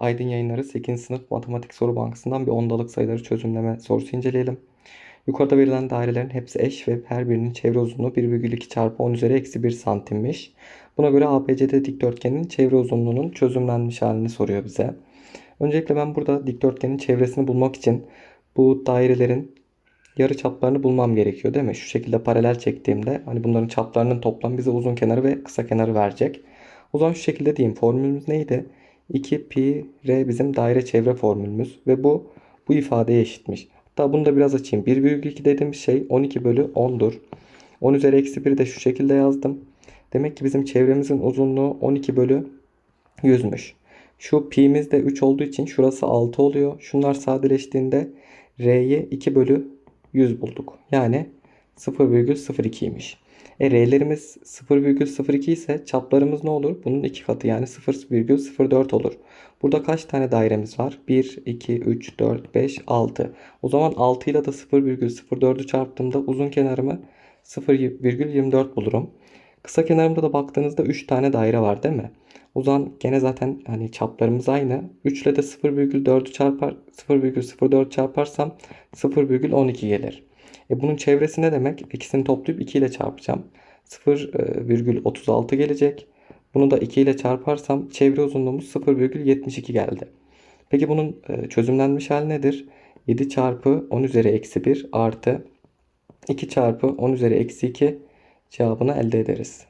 Aydın Yayınları 8. sınıf matematik soru bankasından bir ondalık sayıları çözümleme sorusu inceleyelim. Yukarıda verilen dairelerin hepsi eş ve her birinin çevre uzunluğu 1,2 çarpı 10 üzeri eksi 1 santimmiş. Buna göre ABCD dikdörtgenin çevre uzunluğunun çözümlenmiş halini soruyor bize. Öncelikle ben burada dikdörtgenin çevresini bulmak için bu dairelerin yarı çaplarını bulmam gerekiyor değil mi? Şu şekilde paralel çektiğimde hani bunların çaplarının toplam bize uzun kenarı ve kısa kenarı verecek. O zaman şu şekilde diyeyim. Formülümüz neydi? 2 pi r bizim daire çevre formülümüz ve bu bu ifadeye eşitmiş. Hatta bunu da biraz açayım. 1,2 dediğimiz şey 12 bölü 10'dur. 10 üzeri eksi 1 de şu şekilde yazdım. Demek ki bizim çevremizin uzunluğu 12 bölü 100'müş. Şu pi'miz de 3 olduğu için şurası 6 oluyor. Şunlar sadeleştiğinde r'yi 2 bölü 100 bulduk. Yani 0,02'ymiş. E r'lerimiz 0,02 ise çaplarımız ne olur? Bunun iki katı yani 0,04 olur. Burada kaç tane dairemiz var? 1, 2, 3, 4, 5, 6. O zaman 6 ile de 0,04'ü çarptığımda uzun kenarımı 0,24 bulurum. Kısa kenarımda da baktığınızda 3 tane daire var değil mi? O zaman gene zaten hani çaplarımız aynı. 3 ile de 0,4'ü çarpar 0,04 çarparsam 0,12 gelir. E bunun çevresi ne demek? İkisini toplayıp 2 ile çarpacağım. 0,36 gelecek. Bunu da 2 ile çarparsam çevre uzunluğumuz 0,72 geldi. Peki bunun e, çözümlenmiş hali nedir? 7 çarpı 10 üzeri eksi 1 artı 2 çarpı 10 üzeri eksi 2 cevabını elde ederiz.